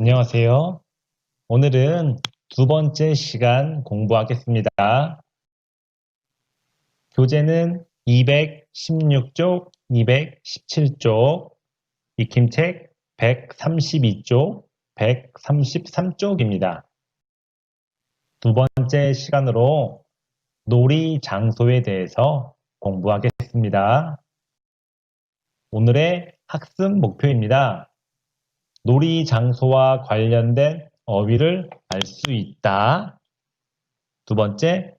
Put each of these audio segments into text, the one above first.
안녕하세요. 오늘은 두 번째 시간 공부하겠습니다. 교재는 216쪽, 217쪽, 익힘책 132쪽, 133쪽입니다. 두 번째 시간으로 놀이 장소에 대해서 공부하겠습니다. 오늘의 학습 목표입니다. 놀이 장소와 관련된 어휘를 알 수 있다. 두 번째,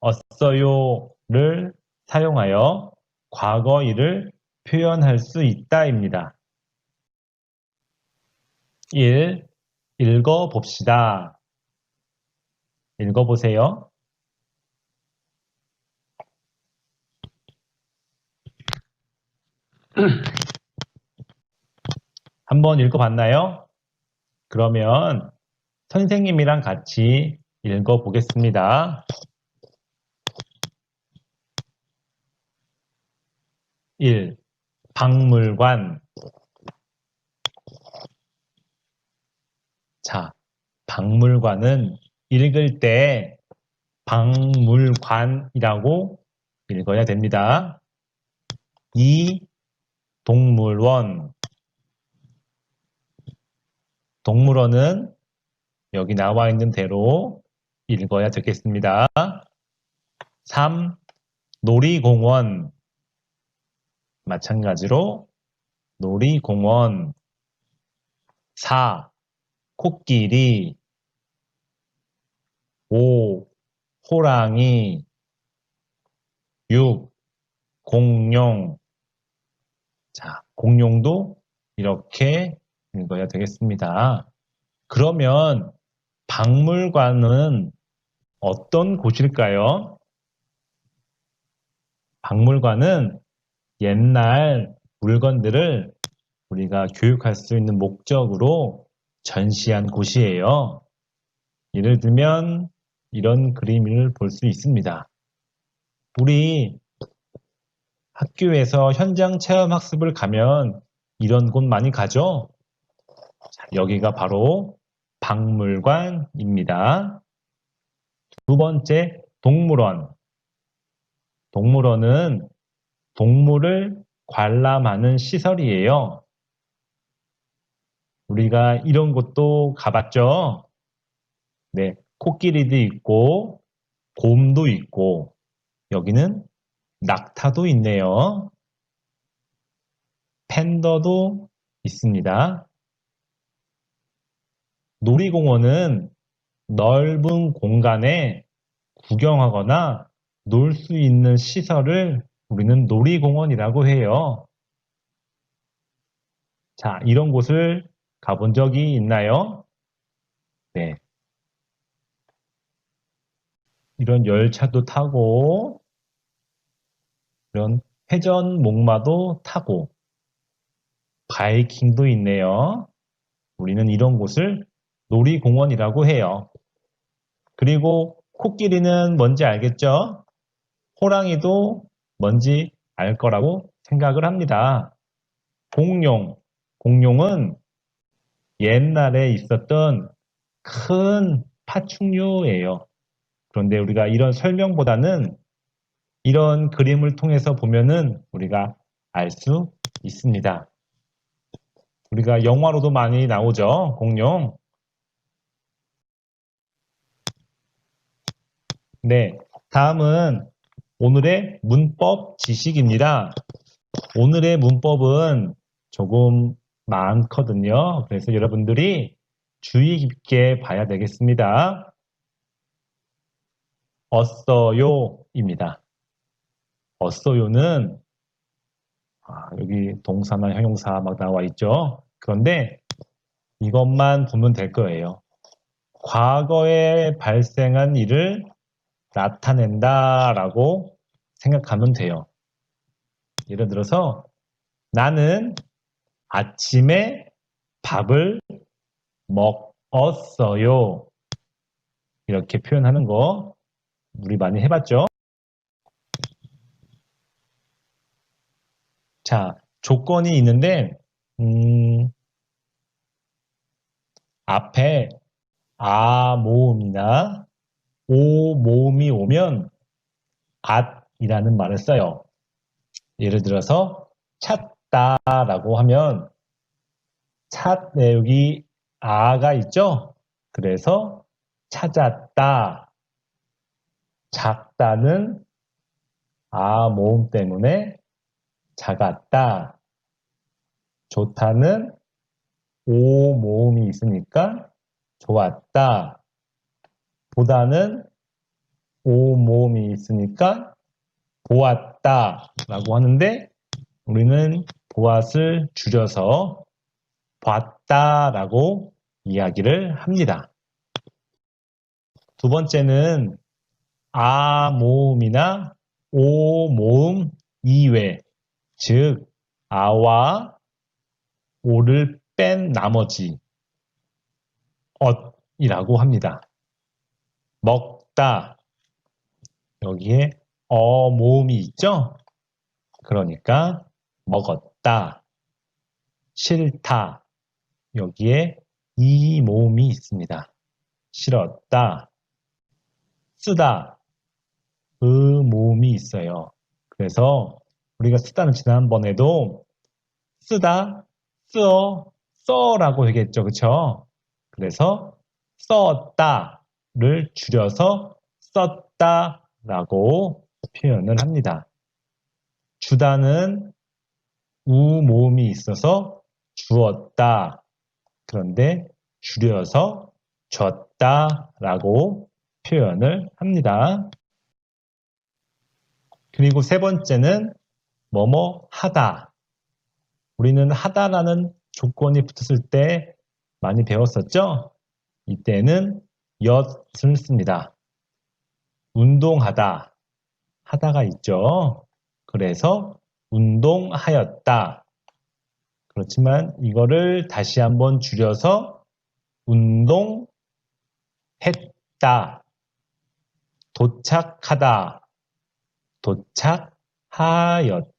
어써요를 사용하여 과거일을 표현할 수 있다입니다. 1. 읽어봅시다. 읽어보세요. 한번 읽어봤나요? 그러면 선생님이랑 같이 읽어보겠습니다. 1. 박물관 자, 박물관은 읽을 때 박물관이라고 읽어야 됩니다. 2. 동물원 동물원은 여기 나와 있는 대로 읽어야 되겠습니다. 3. 놀이공원 마찬가지로 놀이공원 4. 코끼리 5. 호랑이 6. 공룡 자, 공룡도 이렇게 읽어야 되겠습니다. 그러면 박물관은 어떤 곳일까요? 박물관은 옛날 물건들을 우리가 교육할 수 있는 목적으로 전시한 곳이에요. 예를 들면 이런 그림을 볼 수 있습니다. 우리 학교에서 현장 체험 학습을 가면 이런 곳 많이 가죠? 자, 여기가 바로 박물관입니다. 두 번째, 동물원. 동물원은 동물을 관람하는 시설이에요. 우리가 이런 곳도 가봤죠? 네, 코끼리도 있고, 곰도 있고, 여기는 낙타도 있네요. 팬더도 있습니다. 놀이공원은 넓은 공간에 구경하거나 놀 수 있는 시설을 우리는 놀이공원이라고 해요. 자, 이런 곳을 가본 적이 있나요? 네. 이런 열차도 타고, 이런 회전 목마도 타고, 바이킹도 있네요. 우리는 이런 곳을 놀이공원이라고 해요. 그리고 코끼리는 뭔지 알겠죠? 호랑이도 뭔지 알 거라고 생각을 합니다. 공룡. 공룡은 옛날에 있었던 큰 파충류예요. 그런데 우리가 이런 설명보다는 이런 그림을 통해서 보면은 우리가 알 수 있습니다. 우리가 영화로도 많이 나오죠. 공룡. 네, 다음은 오늘의 문법 지식입니다. 오늘의 문법은 조금 많거든요. 그래서 여러분들이 주의 깊게 봐야 되겠습니다. 어써요입니다. 어써요는 아, 여기 동사나 형용사 막 나와 있죠. 그런데 이것만 보면 될 거예요. 과거에 발생한 일을 나타낸다라고 생각하면 돼요. 예를 들어서 나는 아침에 밥을 먹었어요. 이렇게 표현하는 거 우리 많이 해봤죠? 자, 조건이 있는데 음, 앞에 아 모음이나 오 모음이 오면 at이라는 말을 써요. 예를 들어서 찾다라고 하면 찾, 네, 여기 아가 있죠? 그래서 찾았다. 작다는 아 모음 때문에 작았다. 좋다는 오 모음이 있으니까 좋았다. 보다는 오 모음이 있으니까 보았다 라고 하는데 우리는 보았을 줄여서 봤다 라고 이야기를 합니다. 두 번째는 아 모음이나 오 모음 이외, 즉 아와 오를 뺀 나머지 엇이라고 합니다. 먹다 여기에 어 모음이 있죠? 그러니까 먹었다. 싫다. 여기에 이 모음이 있습니다. 싫었다. 쓰다. 그 모음이 있어요. 그래서 우리가 쓰다는 지난번에도 쓰다, 쓰어, 써라고 얘기했죠. 그쵸? 그래서 썼다 를 줄여서 썼다라고 표현을 합니다. 주다는 우 모음이 있어서 주었다. 그런데 줄여서 줬다라고 표현을 합니다. 그리고 세 번째는 뭐뭐 하다. 우리는 하다라는 조건이 붙었을 때 많이 배웠었죠? 이때는 엿을 씁니다. 운동하다. 하다가 있죠. 그래서 운동하였다. 그렇지만 이거를 다시 한번 줄여서 운동했다. 도착하다. 도착하였다.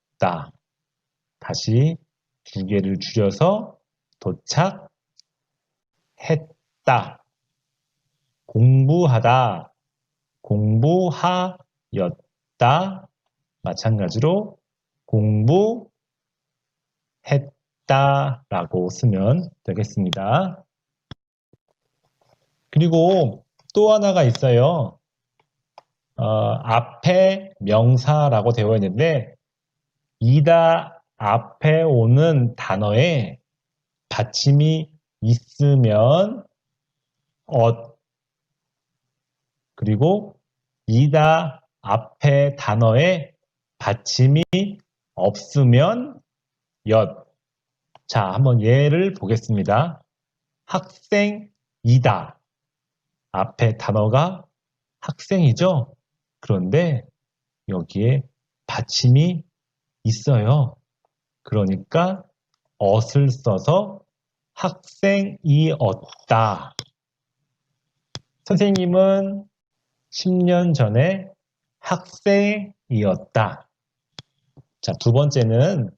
다시 두 개를 줄여서 도착했다. 공부하다. 공부하였다. 마찬가지로 공부했다라고 쓰면 되겠습니다. 그리고 또 하나가 있어요. 어, 앞에 명사라고 되어 있는데 이다 앞에 오는 단어에 받침이 있으면 엇 그리고 이다 앞에 단어에 받침이 없으면 엿. 자, 한번 예를 보겠습니다. 학생이다. 앞에 단어가 학생이죠? 그런데 여기에 받침이 있어요. 그러니까 엇을 써서 학생이었다. 선생님은 10년 전에 학생이었다. 자, 두 번째는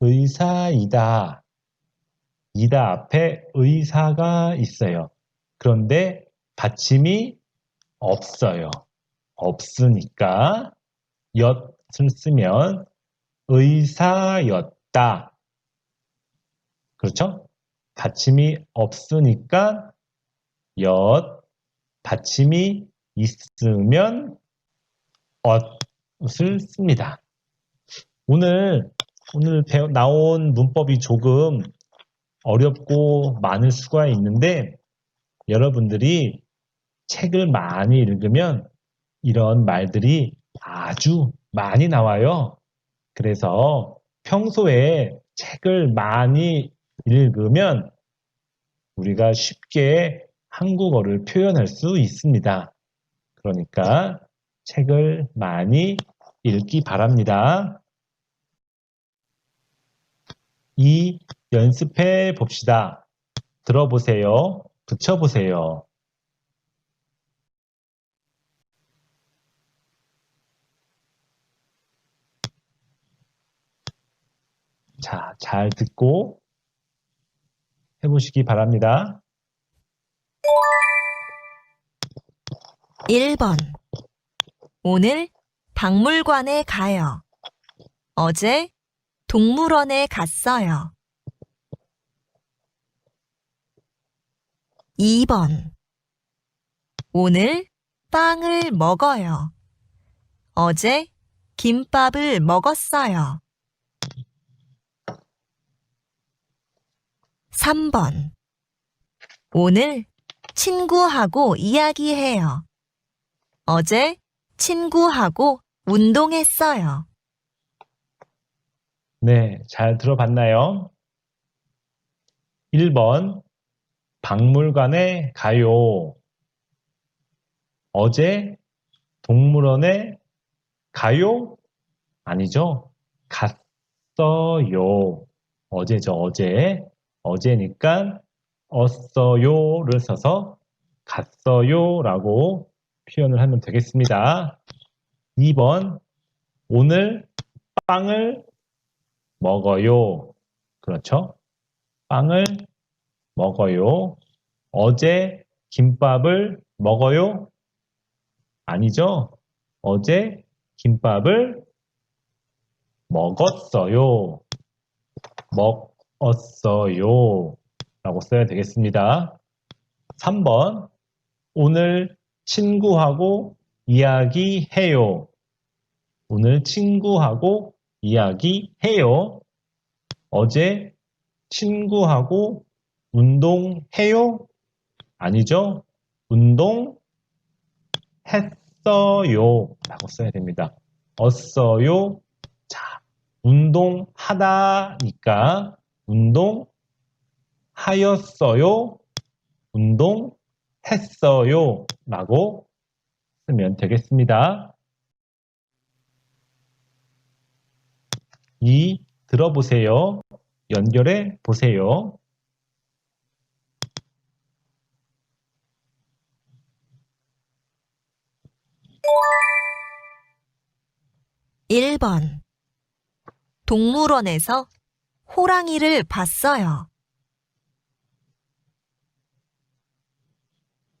의사이다. 이다 앞에 의사가 있어요. 그런데 받침이 없어요. 없으니까 엿을 쓰면 의사였다. 그렇죠? 받침이 없으니까 엿, 받침이 있으면 엇을 씁니다. 오늘 오늘 배워, 나온 문법이 조금 어렵고 많을 수가 있는데 여러분들이 책을 많이 읽으면 이런 말들이 아주 많이 나와요. 그래서 평소에 책을 많이 읽으면 우리가 쉽게 한국어를 표현할 수 있습니다. 그러니까 책을 많이 읽기 바랍니다. 이 연습해 봅시다. 들어보세요. 붙여보세요. 자, 잘 듣고 해보시기 바랍니다. 1번 오늘 박물관에 가요. 어제 동물원에 갔어요. 2번 오늘 빵을 먹어요. 어제 김밥을 먹었어요. 3번 오늘 친구하고 이야기해요. 어제 친구하고 운동했어요. 네, 잘 들어봤나요? 1번, 박물관에 가요. 어제 동물원에 가요? 아니죠. 갔어요. 어제죠, 어제. 어제니까 어어요를 써서 갔어요라고 표현을 하면 되겠습니다. 2번, 오늘 빵을 먹어요. 그렇죠? 빵을 먹어요. 어제 김밥을 먹어요? 아니죠? 어제 김밥을 먹었어요. 먹었어요. 라고 써야 되겠습니다. 3번. 오늘 친구하고 이야기해요. 오늘 친구하고 이야기해요. 어제 친구하고 운동해요? 아니죠? 운동했어요. 라고 써야 됩니다. 어어요. 자, 운동하다니까 운동하였어요. 운동 했어요. 라고 쓰면 되겠습니다. 이 들어보세요. 연결해 보세요. 일번 동물원에서 호랑이를 봤어요.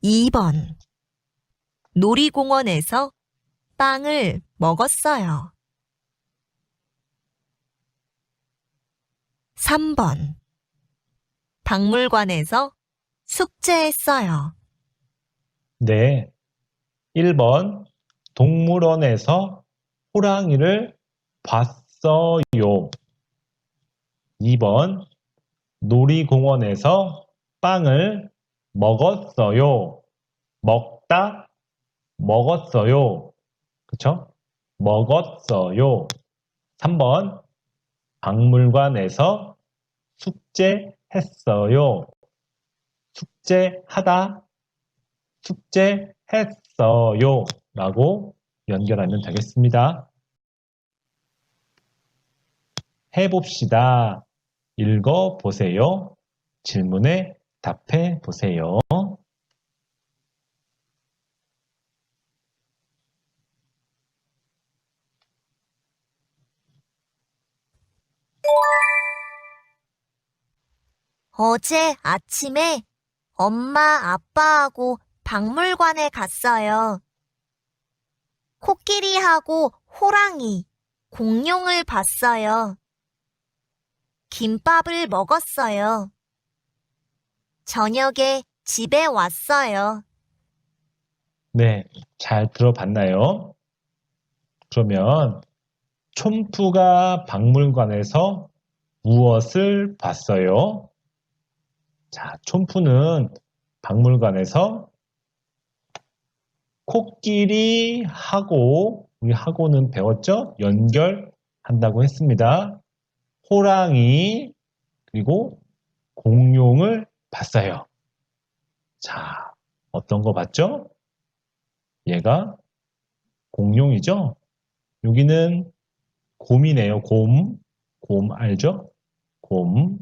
2번 놀이공원에서 빵을 먹었어요. 3번 박물관에서 숙제했어요. 네. 1번 동물원에서 호랑이를 봤어요. 2번 놀이공원에서 빵을 먹었어요. 먹다 먹었어요. 그쵸? 먹었어요. 3번 박물관에서 숙제했어요. 숙제하다 숙제했어요. 라고 연결하면 되겠습니다. 해봅시다. 읽어보세요. 질문에 답해 보세요. 어제 아침에 엄마 아빠하고 박물관에 갔어요. 코끼리하고 호랑이, 공룡을 봤어요. 김밥을 먹었어요. 저녁에 집에 왔어요. 네, 잘 들어봤나요? 그러면 촌푸가 박물관에서 무엇을 봤어요? 자, 촌푸는 박물관에서 코끼리 하고 우리 하고는 배웠죠? 연결한다고 했습니다. 호랑이 그리고 공룡을 봤어요. 자, 어떤 거 봤죠? 얘가 공룡이죠? 여기는 곰이네요. 곰. 곰 알죠? 곰.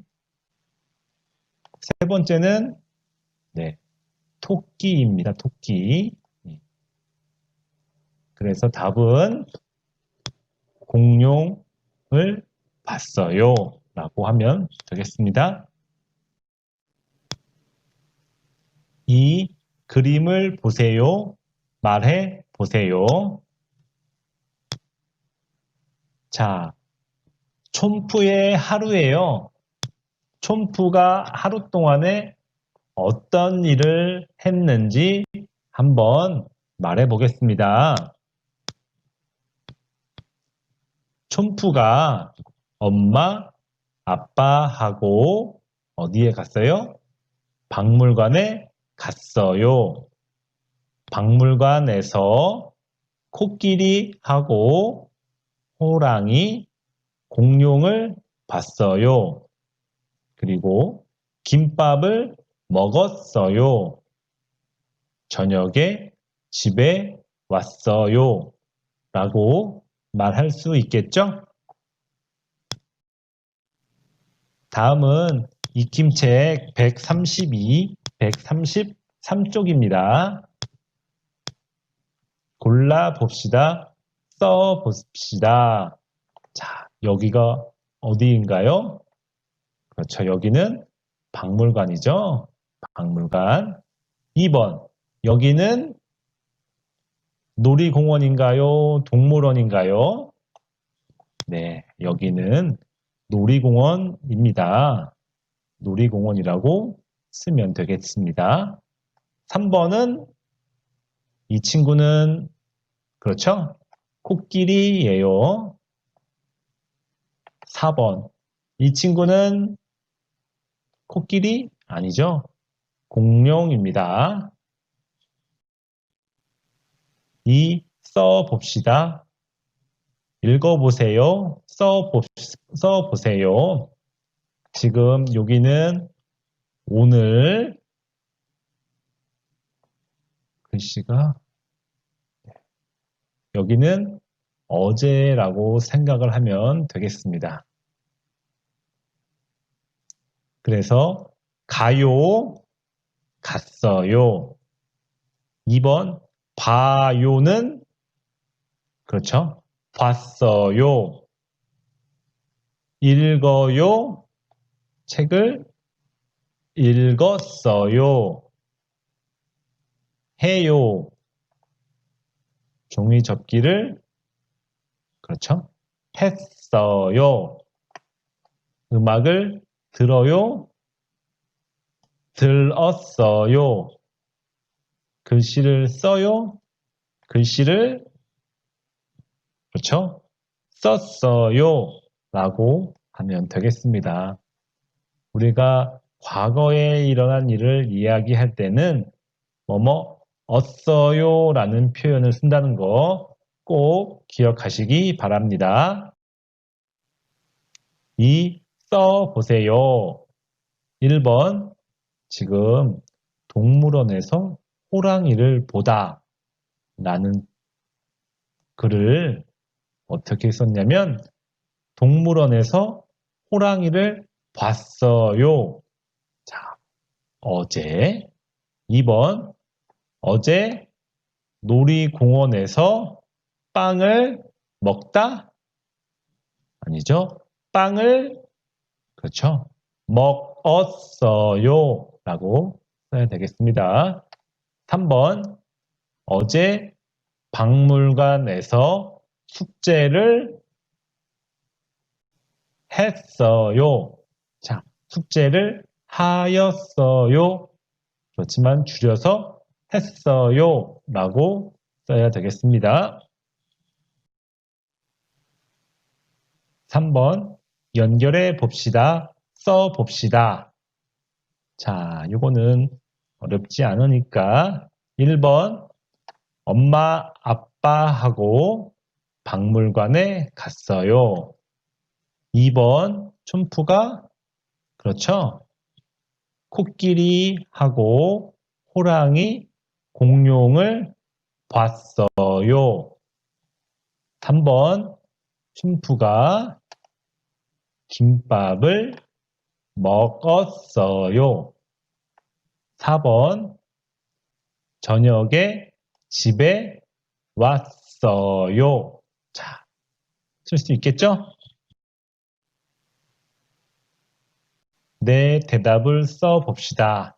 세 번째는 네, 토끼입니다. 토끼. 네. 그래서 답은 공룡을 봤어요. 라고 하면 되겠습니다. 이 그림을 보세요. 말해 보세요. 자, 촌푸의 하루예요. 촌푸가 하루 동안에 어떤 일을 했는지 한번 말해 보겠습니다. 촌푸가 엄마, 아빠하고 어디에 갔어요? 박물관에 갔어요. 박물관에서 코끼리 하고 호랑이, 공룡을 봤어요. 그리고 김밥을 먹었어요. 저녁에 집에 왔어요. 라고 말할 수 있겠죠? 다음은 익힘책 132, 133쪽입니다. 골라봅시다. 써봅시다. 자, 여기가 어디인가요? 그렇죠. 여기는 박물관이죠. 박물관. 2번. 여기는 놀이공원인가요? 동물원인가요? 네, 여기는 놀이공원입니다. 놀이공원이라고 쓰면 되겠습니다. 3번은 이 친구는 그렇죠? 코끼리예요. 4번. 이 친구는 코끼리 아니죠? 공룡입니다. 이 써봅시다. 읽어보세요. 써보, 써보세요. 지금 여기는 오늘 글씨가 여기는 어제라고 생각을 하면 되겠습니다. 그래서 가요, 갔어요. 2번 봐요는 그렇죠? 봤어요. 읽어요. 책을 읽었어요. 해요. 종이 접기를 그렇죠? 했어요. 음악을 들어요. 들었어요. 글씨를 써요. 글씨를 그렇죠? 썼어요. 라고 하면 되겠습니다. 우리가 과거에 일어난 일을 이야기할 때는 뭐뭐 얻어요 라는 표현을 쓴다는 거 꼭 기억하시기 바랍니다. 이 써보세요. 1번 지금 동물원에서 호랑이를 보다 라는 글을 어떻게 썼냐면 동물원에서 호랑이를 봤어요. 자, 어제 2번 어제 놀이공원에서 빵을 먹다 아니죠? 빵을 그렇죠? 먹었어요 라고 써야 되겠습니다. 3번 어제 박물관에서 숙제를 했어요. 자, 숙제를 하였어요. 그렇지만 줄여서 했어요. 라고 써야 되겠습니다. 3번 연결해 봅시다. 써 봅시다. 자, 요거는 어렵지 않으니까 1번 엄마 아빠하고 박물관에 갔어요. 2번 촌푸가 그렇죠. 코끼리하고 호랑이 공룡을 봤어요. 3번 춘푸가 김밥을 먹었어요. 4번 저녁에 집에 왔어요. 자, 쓸 수 있겠죠? 내 대답을 써 봅시다.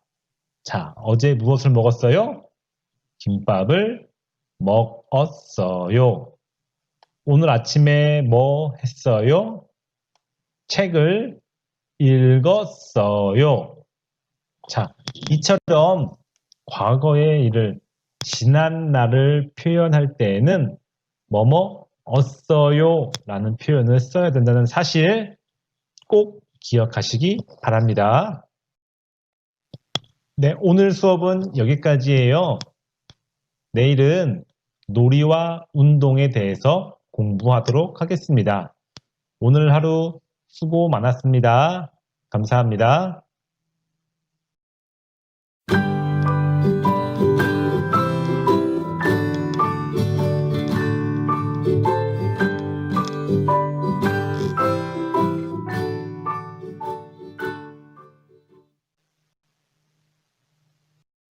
자, 어제 무엇을 먹었어요? 김밥을 먹었어요. 오늘 아침에 뭐 했어요? 책을 읽었어요. 자, 이처럼 과거의 일을 지난 날을 표현할 때에는 뭐뭐 었어요 라는 표현을 써야 된다는 사실 꼭 기억하시기 바랍니다. 네, 오늘 수업은 여기까지예요. 내일은 놀이와 운동에 대해서 공부하도록 하겠습니다. 오늘 하루 수고 많았습니다. 감사합니다.